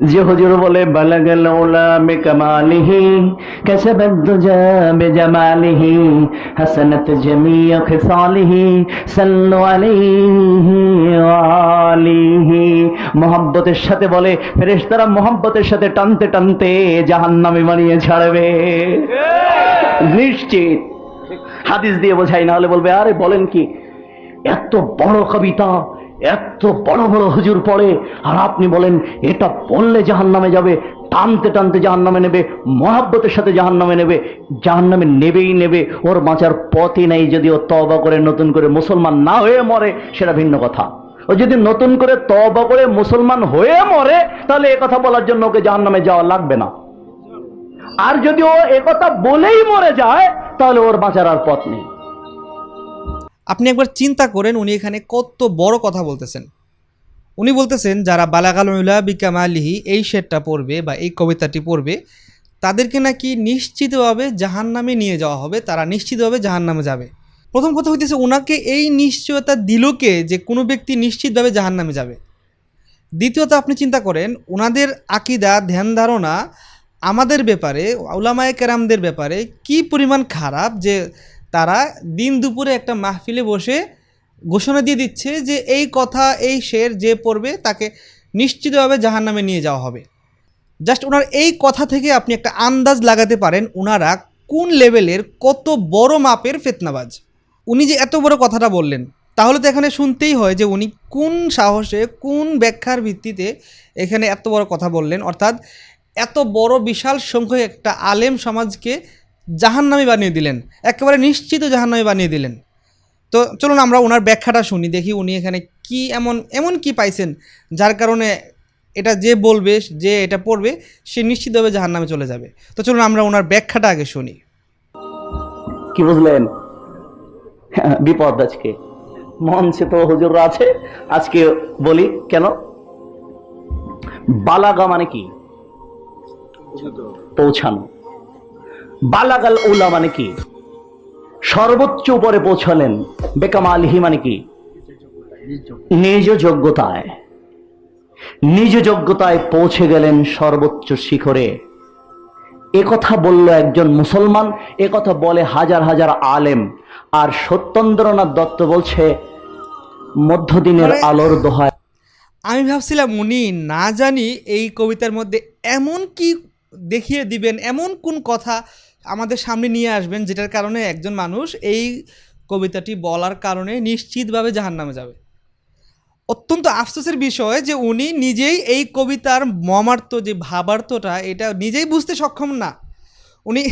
যে হুজুর বলে, বালাগাল উলা মে কামালিহি কাসাবাদ দুজা বে জামালিহি হাসানাত জামিয়া খিসালিহি, সাল্লু আলাইহি আলিহি। মোহাব্বতের সাথে বলে, ফেরেশতারা মোহাব্বতের সাথে টানতে টানতে জাহান্নামে বানিয়ে ছাড়বে। নিশ্চিত। হাদিস দিয়ে বোঝাই, না হলে বলবে, আরে বলেন কি, এত বড় কবিতা এত বড় বড় হুজুর পড়ে, আর আপনি বলেন, এটা পড়লে জাহান নামে যাবে, টানতে টানতে জাহান নামে নেবে, মহাব্বতের সাথে জাহান নামে নেবে জাহান নামে নেবেই নেবে, ওর বাঁচার পথই নেই যদি ও তবা করে, নতুন করে মুসলমান না হয়ে মরে, সেটা ভিন্ন কথা। ও যদি নতুন করে তবা করে মুসলমান হয়ে মরে, তাহলে এ কথা বলার জন্য ওকে জাহান নামে যাওয়া লাগবে না। আর যদি ও একথা বলেই মরে যায়, তাহলে ওর বাঁচার আর পথ নেই। আপনি একবার চিন্তা করেন উনি এখানে কত বড় কথা বলতেছেন। উনি বলতেছেন, যারা বালাগাল উলা বিকামালিহি, এই শেরটা পড়বে বা এই কবিতাটি পড়বে, তাদেরকে নাকি নিশ্চিতভাবে জাহান্নামে নিয়ে যাওয়া হবে, তারা নিশ্চিতভাবে জাহান্নামে যাবে। প্রথম কথা হইতেছে ওনাকে এই নিশ্চয়তা দিল কে যে কোনো ব্যক্তি নিশ্চিতভাবে জাহান্নামে যাবে। দ্বিতীয়ত আপনি চিন্তা করেন ওনাদের আকিদা, ধ্যান ধারণা আমাদের ব্যাপারে, উলামায়ে কেরামদের ব্যাপারে কি পরিমাণ খারাপ যে তারা দিন দুপুরে একটা মাহফিলে বসে ঘোষণা দিয়ে দিচ্ছে যে এই কথা, এই শের যে পড়বে তাকে নিশ্চিতভাবে জাহান্নামে নিয়ে যাওয়া হবে। জাস্ট ওনার এই কথা থেকে আপনি একটা আন্দাজ লাগাতে পারেন ওনারা কোন লেভেলের কত বড় মাপের ফেতনাবাজ। উনি যে এত বড় কথাটা বললেন, তাহলে তো এখানে শুনতেই হয় যে উনি কোন সাহসে, কোন ব্যাখ্যার ভিত্তিতে এখানে এত বড় কথা বললেন। অর্থাৎ এত বড় বিশাল সংখ্যক একটা আলেম সমাজকে জাহান্নামী বানিয়ে দিলেন। একেবারে নিশ্চিত জাহান্নামী বানিয়ে দিলেন। তো চলুন আমরা ওনার ব্যাখ্যাটা শুনি, দেখি উনি এখানে কি এমন এমন কি পাইছেন যার কারণে এটা যে বলবে, যে এটা পড়বে, সে নিশ্চিতভাবে জাহান্নামে চলে যাবে। তো চলুন আমরা ওনার ব্যাখ্যাটা আগে শুনি। কি বুঝলেন? বিপদ আজকে। মঞ্চে তো হুজুররা আছে, আজকে বলি কেন? বালাগা মানে কি? পৌঁছানো। বালাগাল উলা মানে কি? সর্বোচ্চ উপরে পৌঁছালেন বেকামালিহি মানে কি? নিজ যোগ্যতায়। নিজ যোগ্যতায় পৌঁছে গেলেন সর্বোচ্চ শিখরে। একথা বলল একজন মুসলমান একথা বলে হাজার হাজার আলেম। আর সত্যেন্দ্রনাথ দত্ত বলছে মধ্যদিনের মানে- আলোর দোহায় আমি ভাবছিলাম উনি না জানি এই কবিতার মধ্যে এমন কি দেখিয়ে দিবেন এমন কোন কথা আমাদের সামনে নিয়ে আসবেন, যেটার কারণে একজন মানুষ এই কবিতাটি বলার কারণে নিশ্চিতভাবে জাহান্নামে যাবে। অত্যন্ত আফসোসের বিষয় যে উনি নিজেই এই কবিতার মমার্থ যে ভাবার্থটা, এটা নিজেই বুঝতে সক্ষম না। উনি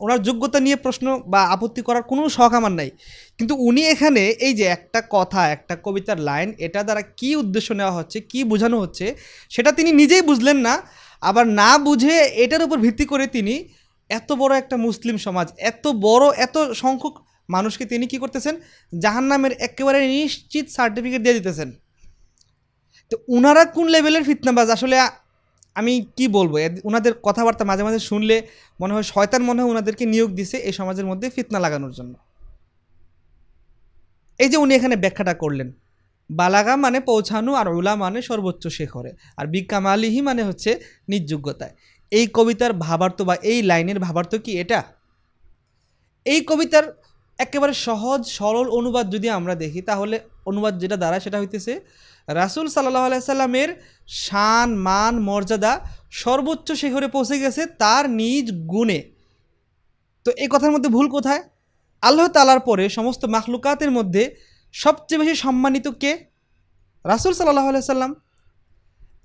ওনার যোগ্যতা নিয়ে প্রশ্ন বা আপত্তি করার কোনো শখ আমার নাই। কিন্তু উনি এখানে এই যে একটা কথা, একটা কবিতার লাইন, এটা দ্বারা কি উদ্দেশ্য নেওয়া হচ্ছে, কি বোঝানো হচ্ছে, সেটা তিনি নিজেই বুঝলেন না। আবার না বুঝে এটার উপর ভিত্তি করে তিনি এত বড় একটা মুসলিম সমাজ, এত বড়, এত সংখ্যক মানুষকে তিনি কি করতেছেন? জাহান্নামের একেবারে নিশ্চিত সার্টিফিকেট দিয়ে দিতেছেন। তো ওনারা কোন লেভেলের ফিতনাবাজ? আসলে আমি কি বলব? ওনাদের কথাবার্তা মাঝে মাঝে শুনলে মনে হয় শয়তান মনে হয় ওনাদেরকে নিয়োগ দিছে এই সমাজের মধ্যে ফিতনা লাগানোর জন্য। এই যে উনি এখানে ব্যাখ্যাটা করলেন, বালাগা মানে পৌঁছানো আর উলা মানে সর্বোচ্চ শেখরে, আর বিকামালিহি মানে হচ্ছে নিজ যোগ্যতায়। এই কবিতার ভাবার্থ বা এই লাইনের ভাবার্থ কি এটা? এই কবিতার একেবারে সহজ, সরল অনুবাদ যদি আমরা দেখি, তাহলে অনুবাদ যেটা দ্বারা সেটা হইতেছে, রাসুল সাল্লাহ আলাইসাল্লামের শান, মান, মর্যাদা সর্বোচ্চ শিখরে পৌঁছে গেছে তার নিজ গুণে। তো এই কথার মধ্যে ভুল কোথায়? আল্লাহ তালার পরে সমস্ত মাখলুকাতের মধ্যে সবচেয়ে বেশি সম্মানিত কে? রাসুল সাল্লাহ আলাইসাল্লাম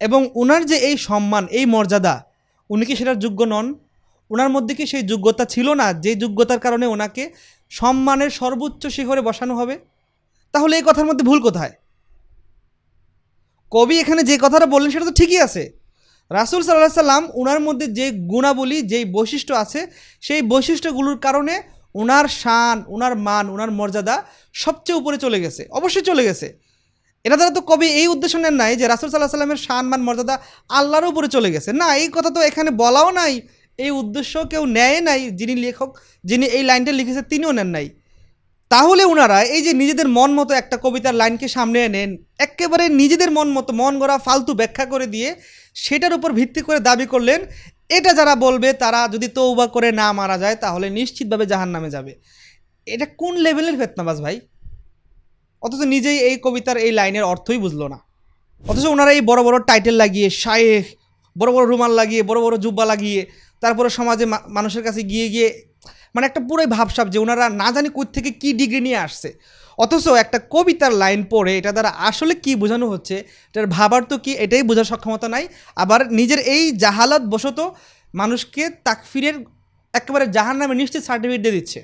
এবং ওনার যে এই সম্মান, এই মর্যাদা উনি কি সেটার যোগ্য নন? ওনার মধ্যে কি সেই যোগ্যতা ছিল না, যে যোগ্যতার কারণে ওনাকে সম্মানের সর্বোচ্চ শিখরে বসানো হবে? তাহলে এই কথার মধ্যে ভুল কোথায়? কবি এখানে যে কথাটা বললেন সেটা তো ঠিকই আছে। রাসুল সাল্লাহ সাল্লাম ওনার মধ্যে যে গুণাবলী, যেই বৈশিষ্ট্য আছে, সেই বৈশিষ্ট্যগুলোর কারণে ওনার শান ওনার মান ওনার মর্যাদা সবচেয়ে উপরে চলে গেছে, অবশ্যই চলে গেছে। এটা দ্বারা তো কবি এই উদ্দেশ্য নেন নাই যে রাসুল সাল্লাহ সাল্লামের মান, মর্যাদা আল্লাহর উপরে চলে গেছে। না, এই কথা তো এখানে বলাও নাই, এই উদ্দেশ্য কেউ নেয় নাই, যিনি লেখক, যিনি এই লাইনটা লিখেছে তিনিও নেন নাই। তাহলে ওনারা এই যে নিজেদের মন মতো একটা কবিতার লাইনকে সামনে এনেন, একেবারে নিজেদের মন মতো, মন গড়া ফালতু ব্যাখ্যা করে দিয়ে সেটার উপর ভিত্তি করে দাবি করলেন, এটা যারা বলবে তারা যদি তৌবা করে না মারা যায়, তাহলে নিশ্চিতভাবে জাহান নামে যাবে। এটা কোন লেভেলের ফেতনাবাজ ভাই? অথচ নিজেই এই কবিতার এই লাইনের অর্থই বুঝলো না। অথচ ওনারা এই বড় বড় টাইটেল লাগিয়ে, শায়েখ, বড় বড় রুমাল লাগিয়ে, বড় বড় জুব্বা লাগিয়ে, তারপরে সমাজে মানুষের কাছে গিয়ে গিয়ে মানে একটা পুরোই ভাবসাব যে ওনারা না জানি কোথ থেকে কী ডিগ্রি নিয়ে আসছে। অথচ একটা কবিতার লাইন পড়ে, এটা দ্বারা আসলে কি বোঝানো হচ্ছে, এটার ভাবার তো কি, এটাই বোঝার সক্ষমতা নাই। আবার নিজের এই জাহালাত বশত মানুষকে তাকফিরের একেবারে জাহার নামে নিশ্চিত সার্টিফিকেট দিয়ে দিচ্ছে।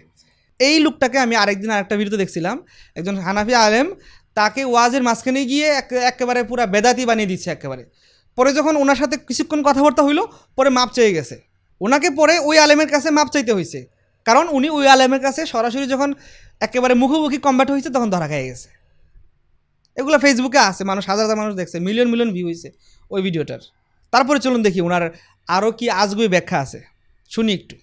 এই লুকটাকে আমি আরেকদিন আরেকটা ভিডিওতে দেখছিলাম, একজন হানাফি আলেম, তাকে ওয়াজের মাঝখানে গিয়ে এক- একেবারে পুরা বেদাতি বানিয়ে দিচ্ছে একেবারে। পরে যখন ওনার সাথে কিছুক্ষণ কথাবার্তা হইল, পরে মাপ চেয়ে গেছে। ওনাকে পরে ওই আলেমের কাছে মাপ চাইতে হয়েছে কারণ উনি ওই আলেমের কাছে সরাসরি যখন একেবারে মুখোমুখি কম্ব্যাট হয়েছে তখন ধরা খেয়ে গেছে। এগুলো ফেসবুকে আছে, মানুষ, হাজার হাজার মানুষ দেখছে মিলিয়ন মিলিয়ন ভিউ হয়েছে ওই ভিডিওটার। তারপরে চলুন দেখি, ওনার আরও কি আজগুই ব্যাখ্যা আছে। শুনি একটু।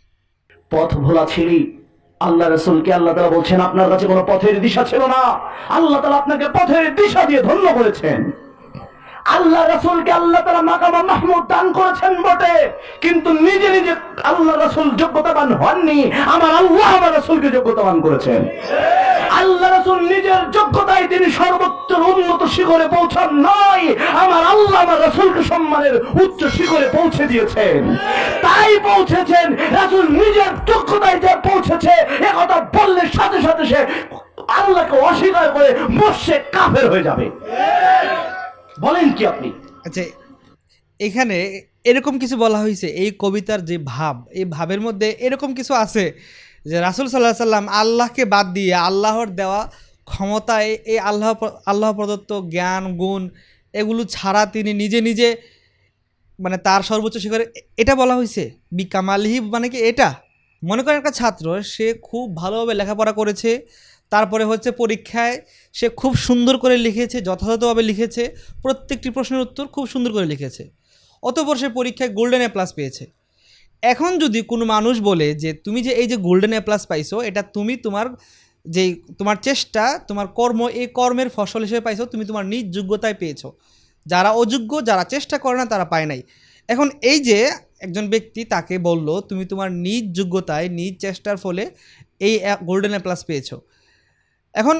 পথ ভোলা ছিলি আল্লাহ রসুলকে আল্লাহ তালা বলছেন, আপনার কাছে কোনো পথের দিশা ছিল না। আল্লাহ তালা আপনাকে পথের দিশা দিয়ে ধন্য করেছেন। আল্লাহ রসুলকে আল্লাহ তালা মাকামা মাহমুদ দান করেছেন বটে, কিন্তু নিজে নিজে আল্লাহ রসুল যোগ্যতাবান হননি, আমার আল্লাহ আমার রসুলকে যোগ্যতাবান করেছেন। আল্লাহ রসুল নিজের যোগ্যতায় তিনি সর্বোচ্চ উন্নত শিখরে পৌঁছান নয় আমার আল্লাহ আমার রসুলকে সম্মানের উচ্চ শিখরে পৌঁছে দিয়েছেন। তাই পৌঁছেছেন, রাসুল নিজের যোগ্যতায় যে পৌঁছেছে। একথা বললে সাথে সাথে সে আল্লাহকে অস্বীকার করে মোর্শে কাফের হয়ে যাবে। বলেন কি আপনি? আচ্ছা এখানে এরকম কিছু বলা হয়েছে, এই কবিতার যে ভাব, এই ভাবের মধ্যে এরকম কিছু আছে যে রাসুল সাল্লাহ সাল্লাম আল্লাহকে বাদ দিয়ে আল্লাহর দেওয়া ক্ষমতায় এই আল্লাহ আল্লাহ প্রদত্ত জ্ঞান, গুণ এগুলো ছাড়া তিনি নিজে নিজে মানে তার সর্বোচ্চ শিখরে, এটা বলা হয়েছে বিকামালিহি মানে কি এটা? মনে করেন একটা ছাত্র, সে খুব ভালোভাবে লেখাপড়া করেছে, তারপরে হচ্ছে পরীক্ষায় সে খুব সুন্দর করে লিখেছে, যথাযথভাবে লিখেছে, প্রত্যেকটি প্রশ্নের উত্তর খুব সুন্দর করে লিখেছে। অতপর সে পরীক্ষায় গোল্ডেন এ প্লাস পেয়েছে। এখন যদি কোনো মানুষ বলে যে, তুমি যে এই যে গোল্ডেন এ প্লাস পাইছো, এটা তুমি তোমার যে তোমার চেষ্টা, তোমার কর্ম, এই কর্মের ফসল হিসেবে পাইছো, তুমি তোমার নিজ যোগ্যতায় পেয়েছ। যারা অযোগ্য, যারা চেষ্টা করে না, তারা পায় নাই। এখন এই যে একজন ব্যক্তি তাকে বলল, তুমি তোমার নিজ যোগ্যতায়, নিজ চেষ্টার ফলে এই গোল্ডেন এ প্লাস পেয়েছ। এখন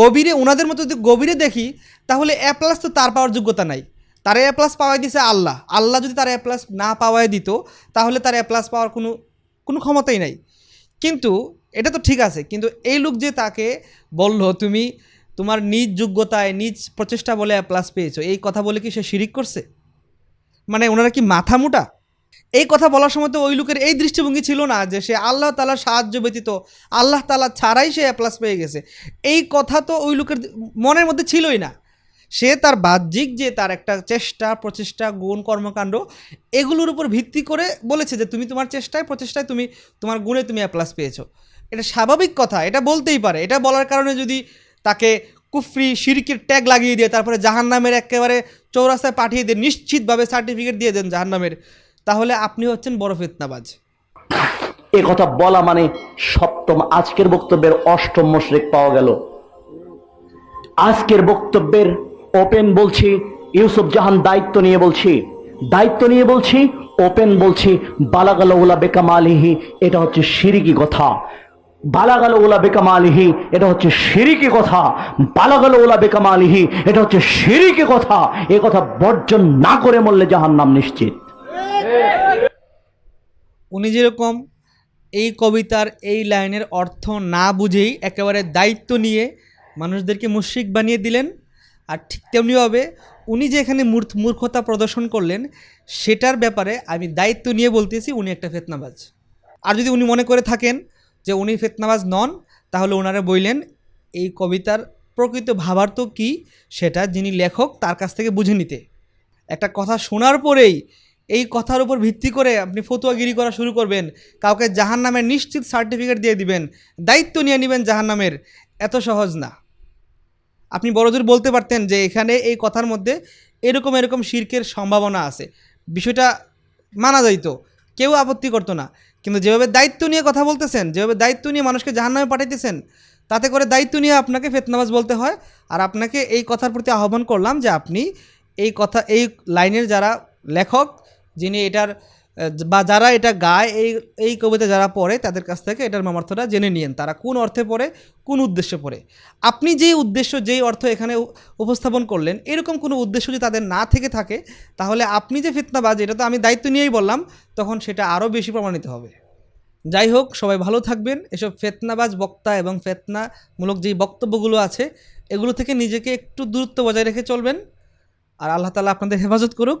গভীরে ওনাদের মতো যদি গভীরে দেখি, তাহলে এ প্লাস তো তার পাওয়ার যোগ্যতা নাই। তার এ প্লাস পাওয়াই দিছে আল্লাহ। আল্লাহ যদি তার এ প্লাস না পাওয়াই দিত, তাহলে তার এ প্লাস পাওয়ার কোনো কোনো ক্ষমতাই নাই। কিন্তু এটা তো ঠিক আছে, কিন্তু এই লোক যে তাকে বলল, তুমি তোমার নিজ যোগ্যতায়, নিজ প্রচেষ্টা বলে এ প্লাস পেয়েছ, এই কথা বলে কি সে শিরিক করছে? মানে ওনারা কি মাথা মোটা? এই কথা বলার সময় তো ওই লোকের এই দৃষ্টিভঙ্গি ছিল না যে সে আল্লাহ তালার সাহায্য ব্যতীত আল্লাহ তালা ছাড়াই সে প্লাস পেয়ে গেছে। এই কথা তো ওই লোকের মনের মধ্যে ছিলই না। সে তার বাহ্যিক যে তার একটা চেষ্টা, প্রচেষ্টা, গুণ, কর্মকাণ্ড, এগুলোর উপর ভিত্তি করে বলেছে যে তুমি তোমার চেষ্টায়, প্রচেষ্টায় তুমি তোমার গুণে তুমি প্লাস পেয়েছ। এটা স্বাভাবিক কথা, এটা বলতেই পারে। এটা বলার কারণে যদি তাকে কুফরি, শিরকের ট্যাগ লাগিয়ে দিয়ে তারপরে জাহান্নামের একেবারে চৌরাস্তায় পাঠিয়ে দিয়ে নিশ্চিতভাবে সার্টিফিকেট দিয়ে দেন জাহান্নামের তাহলে আপনি হচ্ছেন বড় ফেতনাবাজ। এ কথা বলা মানে সপ্তম আজকের বক্তব্যের অষ্টম মশরেক পাওয়া গেল। আজকের বক্তব্যের ওপেন বলছি, ইউসুফ জাহান দায়িত্ব নিয়ে বলছি। দায়িত্ব নিয়ে বলছি ওপেন বলছি বালাগাল ওলা বেকামালিহি, এটা হচ্ছে সিরিকি কথা। বালাগাল ওলা বেকাম আলিহি এটা হচ্ছে সিরিকি কথা। বালাগাল ওলা বেকাম আলিহি এটা হচ্ছে সিরিকি কথা। এ কথা বর্জন না করে মরলে জাহান নাম নিশ্চিত। উনি যেরকম এই কবিতার এই লাইনের অর্থ না বুঝেই একেবারে দায়িত্ব নিয়ে মানুষদেরকে মুশরিক বানিয়ে দিলেন, আর ঠিক তেমনিভাবে উনি যে এখানে মূর্খ- মূর্খতা প্রদর্শন করলেন, সেটার ব্যাপারে আমি দায়িত্ব নিয়ে বলতেছি উনি একটা ফেতনাবাজ। আর যদি উনি মনে করে থাকেন যে উনি ফেতনাবাজ নন, তাহলে ওনারা বললেন এই কবিতার প্রকৃত ভাবার্থ কী? সেটা যিনি লেখক, তার কাছ থেকে বুঝে নিতে। একটা কথা শোনার পরেই এই কথার উপর ভিত্তি করে আপনি ফতুয়াগিরি করা শুরু করবেন। কাউকে জাহান নামের নিশ্চিত সার্টিফিকেট দিয়ে দিবেন। দায়িত্ব নিয়ে নেবেন জাহান নামের এত সহজ না। আপনি বড়জোর বলতে পারতেন যে এখানে এই কথার মধ্যে এরকম এরকম শির্কের সম্ভাবনা আছে। বিষয়টা মানা যাইতো। কেউ আপত্তি করতো না। কিন্তু যেভাবে দায়িত্ব নিয়ে কথা বলতেছেন, যেভাবে দায়িত্ব নিয়ে মানুষকে জাহান নামে পাঠাইতেছেন, তাতে করে দায়িত্ব নিয়ে আপনাকে ফেতনাবাজ বলতে হয়। আর আপনাকে এই কথার প্রতি আহ্বান করলাম যে আপনি এই কথা, এই লাইনের যারা লেখক যিনি এটার বা যারা এটা গায়, এই এই কবিতা যারা পড়ে, তাদের কাছ থেকে এটার মামার্থটা জেনে নিয়েন। তারা কোন অর্থে পড়ে, কোন উদ্দেশ্যে পড়ে। আপনি যেই উদ্দেশ্য, যেই অর্থ এখানে উপস্থাপন করলেন, এরকম কোনো উদ্দেশ্য যদি তাদের না থেকে থাকে, তাহলে আপনি যে ফিতনাবাজ, এটা তো আমি দায়িত্ব নিয়েই বললাম, তখন সেটা আরও বেশি প্রমাণিত হবে। যাই হোক, সবাই ভালো থাকবেন। এসব ফেতনাবাজ বক্তা এবং ফেতনামূলক যেই বক্তব্যগুলো আছে, এগুলো থেকে নিজেকে একটু দূরত্ব বজায় রেখে চলবেন। আর আল্লাহ তালা আপনাদের হেফাজত করুক।